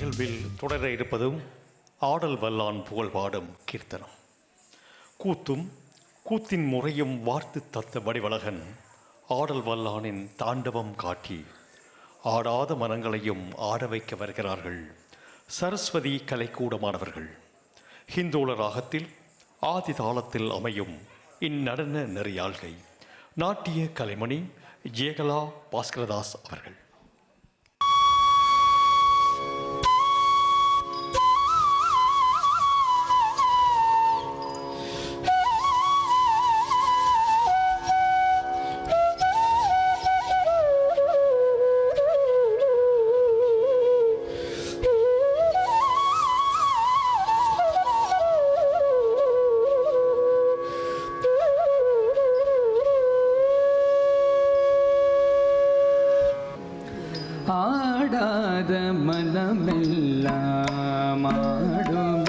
நிகழ்வில் தொடர இருப்பதும் ஆடல் வல்லான் புகழ் பாடும் கீர்த்தனம். கூத்தும் கூத்தின் முறையும் வார்த்து தத்த வடிவழகன் ஆடல் வல்லானின் தாண்டவம் காட்டி ஆடாத மனங்களையும் ஆட வைக்க வருகிறார்கள் சரஸ்வதி கலைக்கூடமானவர்கள். ஹிந்தோள ராகத்தில் ஆதி தாளத்தில் அமையும் இந்நடன நெறியாள்கை நாட்டிய கலைமணி ஜெயகலா பாஸ்கரதாஸ் அவர்கள். ஆடாத மனமெல்லாம் ஆடுமே.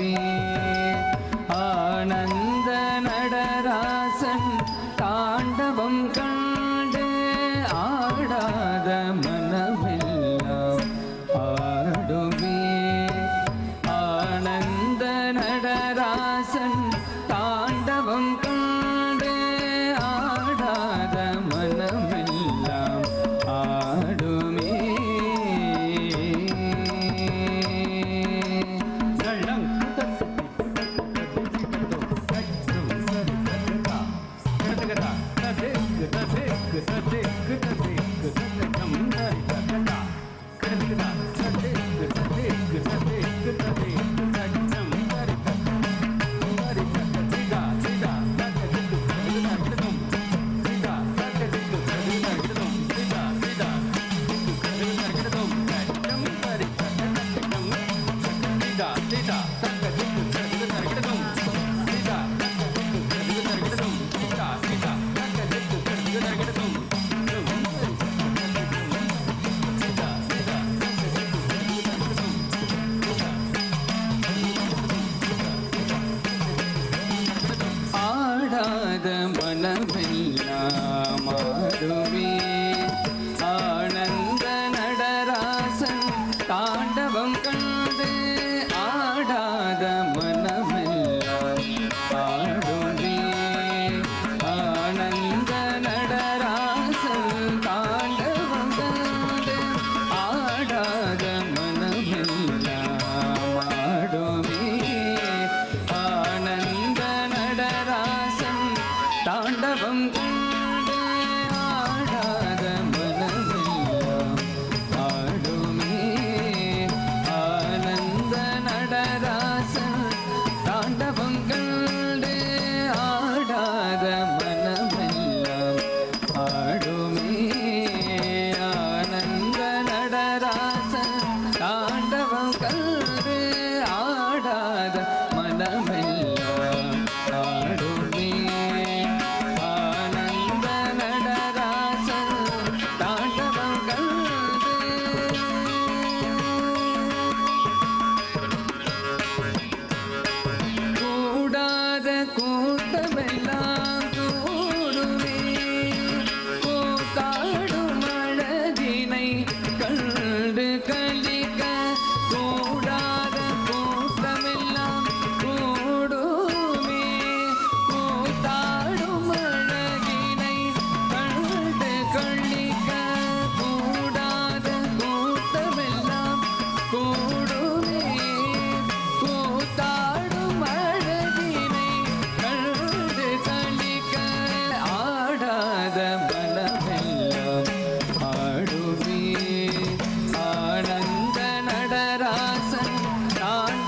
தாண்டவம்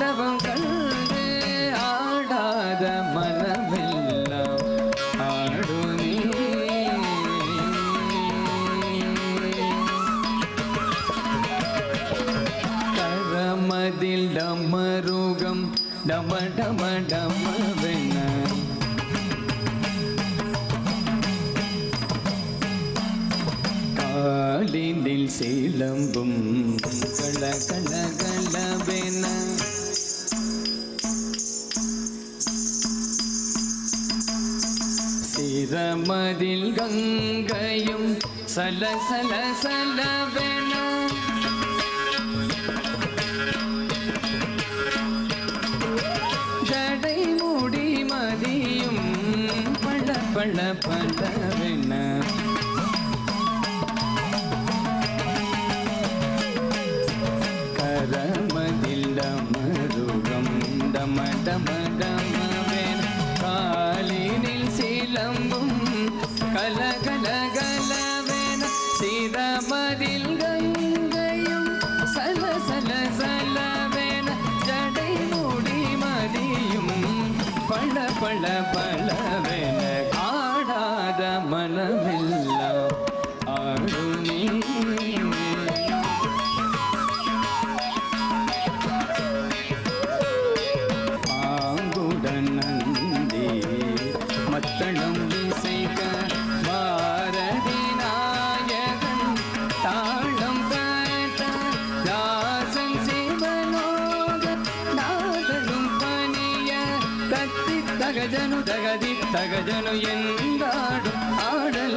தாண்டவம் கண்டு ஆடாத மனமெல்லாம் ஆடுமே. கரமதில் டமருகம் டம டம டமவென காலினில் சிலம்பும் கல கல கலவென மதில் கங்கையும் சல சல சலவென ஜடை மூடி மதியும் பட பட பட சிரமதில் தகஜனு தகதி தகஜனு என்றாடும் ஆடல்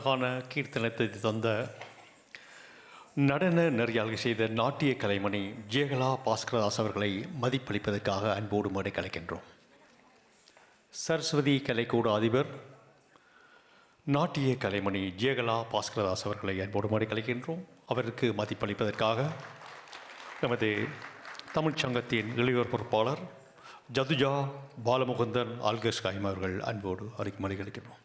அழகான கீர்த்தனத்தை தந்த நடன நெறியாளர் செய்த நாட்டிய கலைமணி ஜெயகலா பாஸ்கரதாஸ் அவர்களை மதிப்பளிப்பதற்காக அன்போடு மேடை கலைக்கின்றோம். சரஸ்வதி கலைக்கூட அதிபர் நாட்டிய கலைமணி ஜெயகலா பாஸ்கரதாஸ் அவர்களை அன்போடு மேடை கலைக்கின்றோம். அவருக்கு மதிப்பளிப்பதற்காக நமது தமிழ்ச் சங்கத்தின் இளையோர் பொறுப்பாளர் ஜதுஜா பாலமுகுந்தன் ஆல்கஸ் காய்மா அவர்கள் அன்போடு அறிக்கை கழிக்கின்றோம்